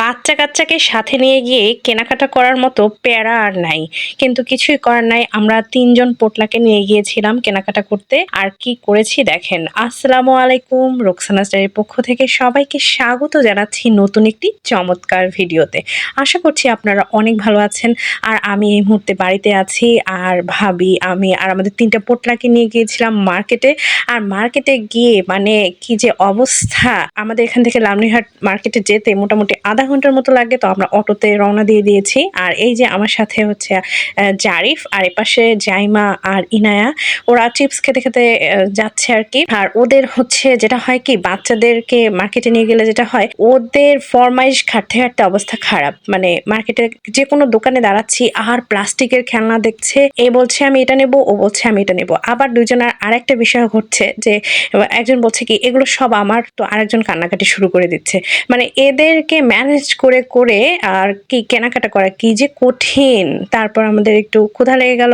বাচ্চা কাচ্চাকে সাথে নিয়ে গিয়ে কেনাকাটা করার মতো প্যারা আর নাই। কিন্তু কিছুই করার নাই। আমরা তিনজন পোটলাকে নিয়ে গিয়েছিলাম কেনাকাটা করতে। আর কি করেছি দেখেন। আসসালামু আলাইকুম, রোকসানা স্টারের পক্ষ থেকে সবাইকে স্বাগত জানাচ্ছি নতুন একটি চমৎকার ভিডিওতে। আশা করছি আপনারা অনেক ভালো আছেন। আর আমি এই মুহূর্তে বাড়িতে আছি। আর ভাবি, আমি আর আমাদের তিনটা পোটলাকে নিয়ে গিয়েছিলাম মার্কেটে। আর মার্কেটে গিয়ে মানে কি যে অবস্থা। আমাদের এখান থেকে লামনিহাট মার্কেটে যেতে মোটামুটি আধা ঘণ্টার মতো লাগে, তো আমরা অটোতে রওনা দিয়ে দিয়েছি। আর এই যে আমার সাথে হচ্ছে জারিফ, আর এপাশে জাইমা আর ইনায়া, ওরা চিপস খেতে খেতে যাচ্ছে আর কি। আর ওদের হচ্ছে যেটা হয় কি, বাচ্চাদেরকে মার্কেটে নিয়ে গেলে যেটা হয়, ওদের ফরমাইশ খাটতে খাটতে অবস্থা খারাপ। মানে মার্কেটে যে কোনো দোকানে দাঁড়াচ্ছি, আর প্লাস্টিকের খেলনা দেখছে, এ বলছে আমি এটা নেব, ও বলছে আমি এটা নেব। আবার দুজনের আরেকটা বিষয় ঘটছে যে, একজন বলছে কি, এগুলো সব আমার। তো আরেকজন কান্নাকাটি শুরু করে দিচ্ছে। মানে এদেরকে ম্যানেজ করে করে আর কি কেনাকাটা করা কি যে কঠিন। তারপর আমাদের একটু ক্ষুধা লেগে গেল।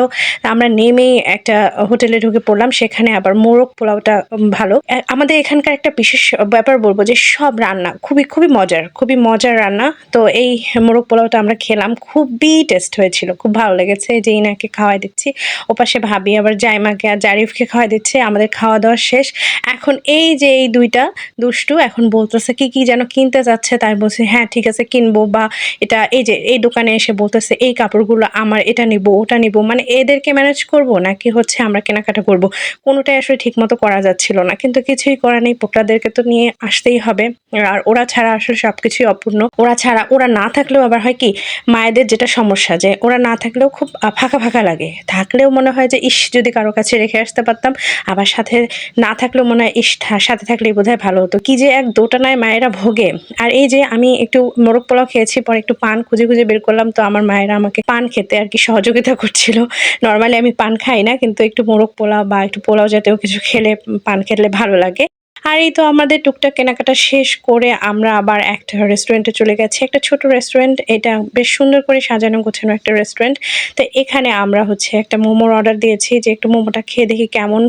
আমরা নেমেই একটা হোটেলে ঢুকে পড়লাম। সেখানে আবার মোরগ পোলাওটা ভালো। আমাদের এখানকার একটা বিশেষ ব্যাপার বলব যে সব রান্না খুবই খুবই মজার খুবই মজার রান্না। তো এই মোরগ পোলাওটা আমরা খেলাম। খুবই টেস্ট হয়েছিল। খুব ভালো লেগেছে যে ইনাকে খাওয়াই দিচ্ছি। ওপাশে ভাবি আবার জাইমাকে আর জারিফকে খাওয়াই দিচ্ছে। আমাদের খাওয়া দাওয়া শেষ। এখন এই যে এই দুইটা দুষ্টু এখন বলতেছে, কি কি যেন কিনতে যাচ্ছে? তাই বলছে হ্যাঁ ঠিক আছে, কিনবো বা এটা এই যে এই দোকানে এসে বলতেছে, এই কাপড়গুলো আমার, এটা নিব, ওটা নিব মানে এদেরকে ম্যানেজ করব নাকি হচ্ছে আমরা কেনাকাটা করব? কোনোটাই আসলে ঠিক মতো করা যাচ্ছিল না, কিন্তু কিছুই করা নেই পোকলাদেরকে তো নিয়ে আসতেই হবে। আর ওরা ছাড়া আসলে সব কিছুই অপূর্ণ। ওরা ছাড়া, ওরা না থাকলেও আবার হয় কি, মায়েদের যেটা সমস্যা যে ওরা না থাকলেও খুব ফাঁকা ফাঁকা লাগে। থাকলেও মনে হয় যে, ইস, যদি কারও কাছে রেখে আসতে পারতাম, আবার সাথে না থাকলেও মনে হয়, ইস সাথে থাকলেই বোধহয় ভালো হতো। কি যে এক দোটানায় মায়েরা ভোগে। আর এই যে আমি একটু মোরগ পোলাও খেয়েছি, পরে একটু পান খুঁজে খুঁজে বের করলাম, তো আমার মায়েরা আমাকে পান খেতে আর কি সহযোগিতা করছিল। নর্মালি আমি পান খাই না, কিন্তু একটু মোরগ পোলাও বা একটু পোলাও জাতীয় কিছু খেলে, পান খেলে ভালো লাগে। আর এই তো আমাদের টুকটাক কেনাকাটা শেষ করে আমরা আবার একটা রেস্টুরেন্টে চলে গেছি। একটা ছোট রেস্টুরেন্ট এটা বেশ সুন্দর করে সাজানো গোছানো একটা রেস্টুরেন্ট তো এখানে আমরা হচ্ছে একটা মোমোর অর্ডার দিয়েছি যে একটু মোমোটা খেয়ে দেখি কেমন।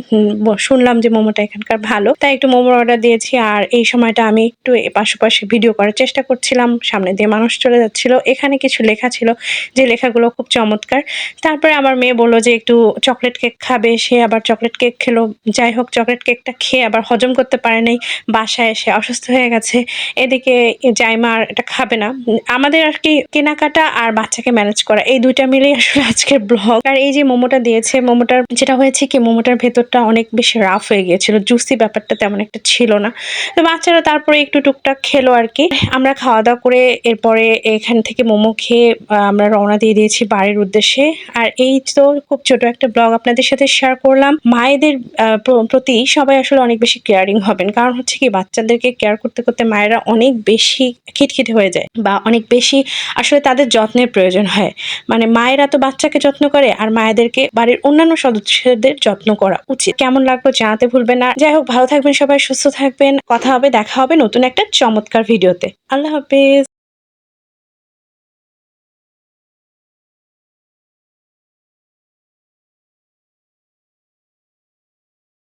শুনলাম যে মোমোটা এখানকার ভালো। তাই একটু মোমোর অর্ডার দিয়েছি আর এই সময়টা আমি একটু এ পাশে পাশে ভিডিও করার চেষ্টা করছিলাম। সামনে দিয়ে মানুষ চলে যাচ্ছিল। এখানে কিছু লেখা ছিল যে লেখাগুলো খুব চমৎকার। তারপরে আমার মেয়ে বলল যে একটু চকলেট কেক খাবে। সে আবার চকলেট কেক খেলো। যাই হোক চকলেট কেকটা খেয়ে আবার হজম করতে পারে নাই, বাসায় এসে অসুস্থ হয়ে গেছে। এদিকে জাইমা আর এটা খাবে না। আমাদের আর কি কেনাকাটা আর বাচ্চাকে ম্যানেজ করা, এই দুইটা মিলেই আসলে আজকের ব্লগ আর এই যে মোমোটা দিয়েছে, মোমোটার যেটা হয়েছে কি, মোমোটার ভেতরটা অনেক বেশি রাফ হয়ে গিয়েছিল জুসি ব্যাপারটা তেমন একটা ছিল না। তো বাচ্চারা তারপরে একটু টুকটাক খেলো আর কি। আমরা খাওয়া দাওয়া করে এরপরে এখান থেকে মোমো খেয়ে আমরা রওনা দিয়ে দিয়েছি বাড়ির উদ্দেশ্যে। আর এই তো খুব ছোট একটা ব্লগ আপনাদের সাথে শেয়ার করলাম। মায়েদের প্রতি সবাই আসলে অনেক বেশি কেয়ারিং হবেন। কারণ হচ্ছে কি, বাচ্চাদেরকে কেয়ার করতে করতে মায়েরা অনেক বেশি খিটখিটে হয়ে যায় বা অনেক বেশি আসলে তাদের যত্নের প্রয়োজন হয়। মানে মায়েরা তো বাচ্চাকে যত্ন করে আর মায়েদেরকে বাড়ির অন্যান্য সদস্যদের যত্ন করা উচিত। কেমন লাগল জানাতে ভুলবেন না। যাই হোক, ভালো থাকবেন সবাই, সুস্থ থাকবেন। কথা হবে, দেখা হবে নতুন একটা চমৎকার ভিডিওতে আল্লাহ হাফেজ।